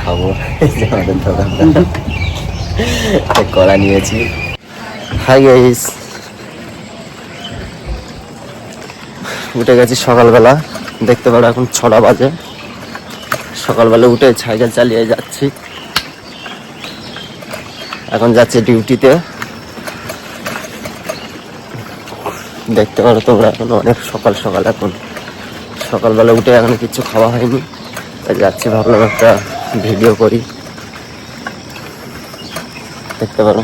খাব। আমাদের কলা নিয়েছি। হাই উঠে গেছি সকালবেলা। দেখতে পারো এখন ছটা বাজে। সকালবেলা উঠে সাইকেল চালিয়ে যাচ্ছি। এখন যাচ্ছে ডিউটিতে। দেখতে পারো তোমরা এখন অনেক সকাল সকাল এখন। সকালবেলা উঠে এখন কিছু খাওয়া হয়নি। যাচ্ছি, ভাবলাম একটা ভিডিও করি। দেখতে পারো।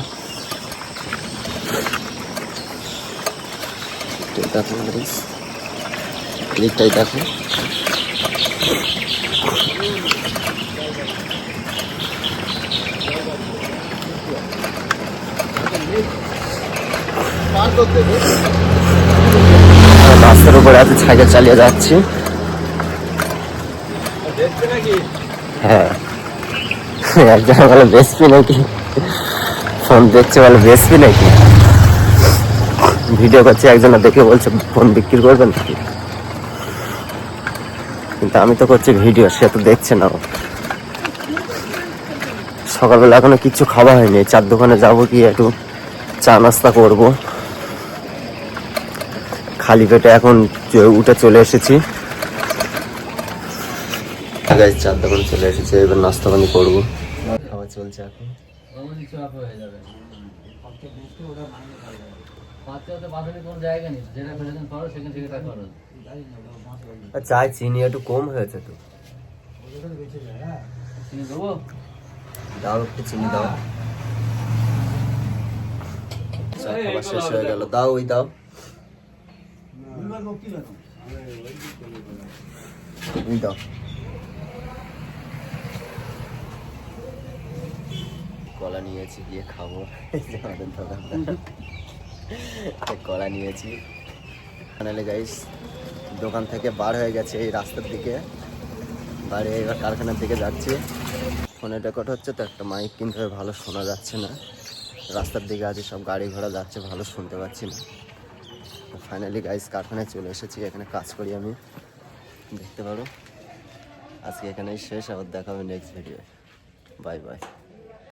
তো দেখো রাস্তার উপরে আছে সাইকেল চালিয়ে যাচ্ছি। হ্যাঁ। একজন বলে বেসপি নাকি? ফোন দেখছে বলে বেসপি নাকি? ভিডিও করছে একজন দেখে বলছে, ফোন বিক্রি করবেন নাকি? কিন্তু আমি তো করছি ভিডিও, সে তো দেখছে না। সকালবেলা এখনও কিচ্ছু খাওয়া হয়নি। চার দোকানে যাব কি একটু চা নাস্তা করব। খালি পেটে এখন উঠে চলে এসেছি। গাইজ চার দোকান চলে এসেছে, এবার নাস্তা পানি করব। খাওয়া চলছে এখন। চায় চিনি একটু কম হয়েছে তো। দাও একটু চিনি দাও। খাওয়া শেষ হয়ে গেল। দাও ওই দাও। দাও। কলা নিয়েছি গিয়ে খাব আমাদের দোকানদার কলা নিয়েছি। ফাইনালি গাইস দোকান থেকে বার হয়ে গেছে এই রাস্তার দিকে। বাড়ি এবার কারখানার দিকে যাচ্ছি। ফোনে রেকর্ড হচ্ছে তো একটা মাইক কিনতে ভালো শোনা যাচ্ছে না। রাস্তার দিকে আছে, সব গাড়ি ঘোড়া যাচ্ছে, ভালো শুনতে পাচ্ছি না। ফাইনালি গাইস কারখানায় চলে এসেছি, এখানে কাজ করি আমি। দেখতে পারো। আজকে এখানেই শেষ, আবার দেখা হবে নেক্সট ভিডিও বাই বাই